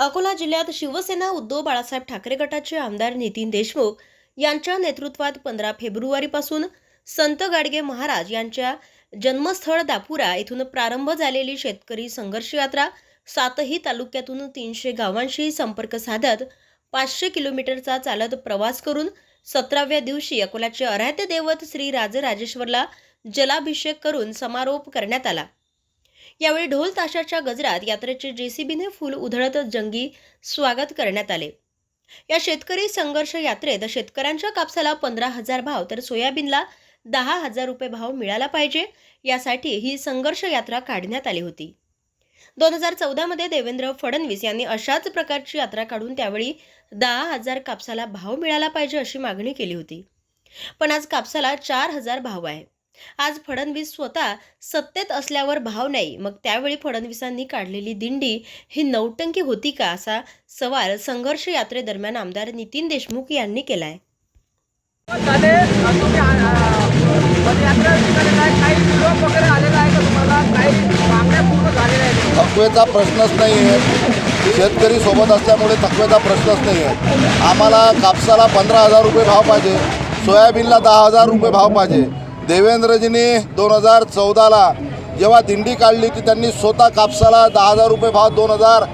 अकोला जिल्ह्यात शिवसेना उद्धव बाळासाहेब ठाकरे गटाचे आमदार नितीन देशमुख यांच्या नेतृत्वात पंधरा फेब्रुवारीपासून संत गाडगे महाराज यांच्या जन्मस्थळ दापुरा येथून प्रारंभ झालेली शेतकरी संघर्ष यात्रा सातही तालुक्यातून तीनशे गावांशी संपर्क साधत पाचशे किलोमीटरचा चालत प्रवास करून सतराव्या दिवशी अकोल्याचे आराध्य दैवत श्री राजराजेश्वरला जलाभिषेक करून समारोप करण्यात आला. यावेळी ढोल ताशाच्या गजरात यात्रेचे जेसीबीने फुल उधळतच जंगी स्वागत करण्यात आले. या शेतकरी संघर्ष यात्रेत शेतकऱ्यांच्या कापसाला पंधरा हजार भाव तर सोयाबीनला दहा हजार रुपये भाव मिळाला पाहिजे यासाठी ही संघर्ष यात्रा काढण्यात आली होती. दोन हजार चौदामध्ये देवेंद्र फडणवीस यांनी अशाच प्रकारची यात्रा काढून त्यावेळी दहा हजार कापसाला भाव मिळाला पाहिजे अशी मागणी केली होती. पण आज कापसाला चार हजार भाव आहे. आज फडणवीस स्वतः सत्तेत असल्यावर भाव नाही. मग त्यावेळी फडणवीसांनी काढलेली दिंडी ही नौटंकी होती का असा सवाल संघर्ष यात्रेदरम्यान आमदार नितीन देशमुख यांनी केलाय. थकवेचा प्रश्नच नाही आहे. शेतकरी सोबत असल्यामुळे थकवेचा प्रश्नच नाही आहे. आम्हाला कापसाला पंधरा हजार रुपये भाव पाहिजे. सोयाबीनला दहा हजार रुपये भाव पाहिजे. देवेंद्रजींनी दोन हजार चौदाला जेव्हा दिंडी काढली ती त्यांनी स्वतः कापसाला दहा हजार रुपये भाव दोन हजार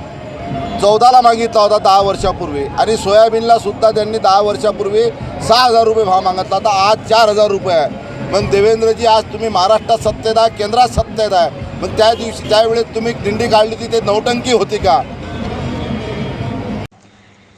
चौदाला मागितला होता दहा वर्षापूर्वी. आणि सोयाबीनला सुद्धा त्यांनी दहा वर्षापूर्वी सहा हजार रुपये भाव मागितला होता. आज चार हजार रुपये आहे. मग देवेंद्रजी आज तुम्ही महाराष्ट्रात सत्तेत आहे केंद्रात सत्तेत आहे. मग त्या दिवशी त्यावेळेस तुम्ही दिंडी काढली ती ते नौटंकी होती का?